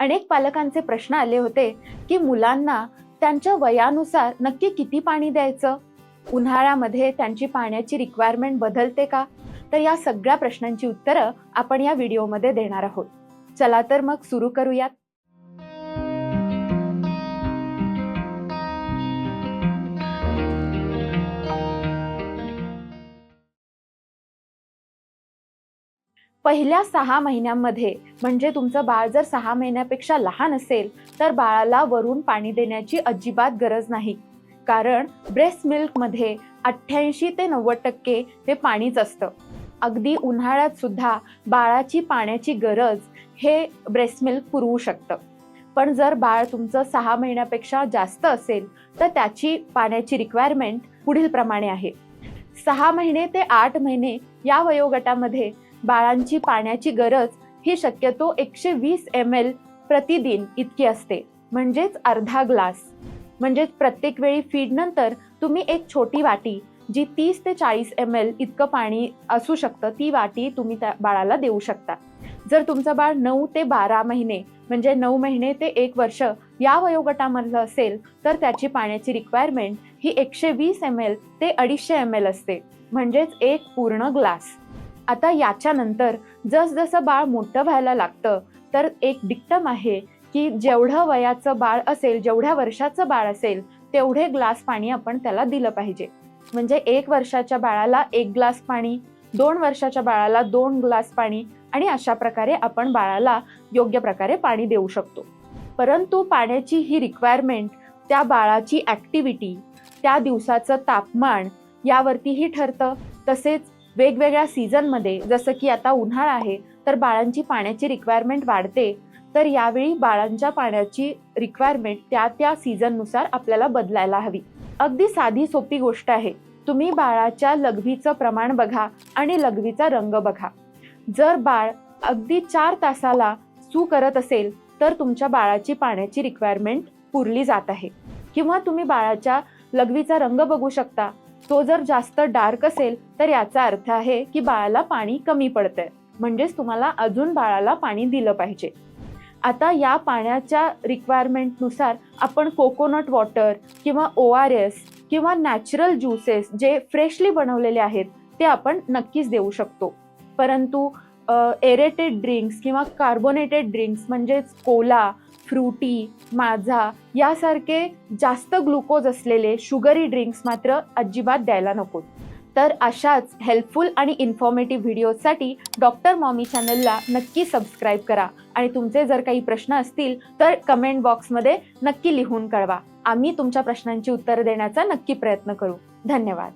अनेक पालकांचे प्रश्न आले होते की मुलांना त्यांच्या वयानुसार नक्की किती पाणी द्यायचं? उन्हाळ्यामध्ये त्यांची पाण्याची रिक्वायरमेंट बदलते का? तर या सगळ्या प्रश्नांची उत्तरं आपण या व्हिडिओमध्ये देणार आहोत. चला तर मग सुरू करूयात. पहिल्या सहा महिन्यांमध्ये म्हणजे तुमचं बाळ जर सहा महिन्यापेक्षा लहान असेल तर बाळाला वरून पाणी देण्याची अजिबात गरज नाही. कारण ब्रेस्ट मिल्कमध्ये अठ्ठ्याऐंशी ते नव्वद टक्के हे पाणीच असतं. अगदी उन्हाळ्यात सुद्धा बाळाची पाण्याची गरज हे ब्रेस्ट मिल्क पुरवू शकतं. पण जर बाळ तुमचं सहा महिन्यापेक्षा जास्त असेल तर त्याची पाण्याची रिक्वायरमेंट पुढील प्रमाणे आहे. सहा महिने ते आठ महिने या वयोगटामध्ये बाळांची पाण्याची गरज ही शक्यतो एकशे वीस एम एल प्रतिदिन इतकी असते. म्हणजेच अर्धा ग्लास. म्हणजेच प्रत्येक वेळी फीड नंतर तुम्ही एक छोटी वाटी जी तीस ते चाळीस एम एल इतकं पाणी असू शकतं ती वाटी तुम्ही त्या बाळाला देऊ शकता. जर तुमचं बाळ नऊ ते बारा महिने म्हणजे नऊ महिने ते एक वर्ष या वयोगटामधलं असेल तर त्याची पाण्याची रिक्वायरमेंट ही एकशे वीस एम एल ते अडीचशे एम एल असते. म्हणजेच एक पूर्ण ग्लास. आता याच्यानंतर जसजसं बाळ मोठं व्हायला लागतं तर एक डिक्टम आहे की जेवढं वयाचं बाळ असेल जेवढ्या वर्षाचं बाळ असेल तेवढे ग्लास पाणी आपण त्याला दिलं पाहिजे. म्हणजे एक वर्षाच्या बाळाला एक ग्लास पाणी दोन वर्षाच्या बाळाला दोन ग्लास पाणी आणि अशा प्रकारे आपण बाळाला योग्य प्रकारे पाणी देऊ शकतो. परंतु पाण्याची ही रिक्वायरमेंट त्या बाळाची ॲक्टिव्हिटी त्या दिवसाचं तापमान यावरतीही ठरतं. तसेच वेगवेगळ्या सीझनमध्ये जसं की आता उन्हाळा आहे तर बाळांची पाण्याची रिक्वायरमेंट वाढते तर यावेळी बाळांच्या पाण्याची रिक्वायरमेंट त्या त्या सीझननुसार आपल्याला बदलायला हवी. अगदी साधी सोपी गोष्ट आहे. तुम्ही बाळाच्या लघवीचं प्रमाण बघा आणि लघवीचा रंग बघा. जर बाळ अगदी चार तासाला सू करत असेल तर तुमच्या बाळाची पाण्याची रिक्वायरमेंट पुरली जात आहे. किंवा तुम्ही बाळाच्या लघवीचा रंग बघू शकता तो जर जास्त डार्क असेल तर याचा अर्थ आहे की बाळाला पाणी कमी पडतंय. म्हणजेच तुम्हाला अजून बाळाला पाणी दिलं पाहिजे. आता या पाण्याच्या रिक्वायरमेंटनुसार आपण कोकोनट वॉटर किंवा ओ आर एस किंवा नॅचरल ज्युसेस जे फ्रेशली बनवलेले आहेत ते आपण नक्कीच देऊ शकतो. परंतु एरेटेड ड्रिंक्स किंवा कार्बोनेटेड ड्रिंक्स म्हणजेच कोला फ्रुटी माझा यासारखे जास्त ग्लुकोज असलेले शुगरी ड्रिंक्स मात्र अजिबात द्यायला नको तर अशाच हेल्पफुल आणि इन्फॉर्मेटिव्ह व्हिडिओजसाठी डॉक्टर मॉमी चॅनलला नक्की सबस्क्राईब करा. आणि तुमचे जर काही प्रश्न असतील तर कमेंट बॉक्समध्ये नक्की लिहून कळवा. आम्ही तुमच्या प्रश्नांची उत्तरं देण्याचा नक्की प्रयत्न करू. धन्यवाद.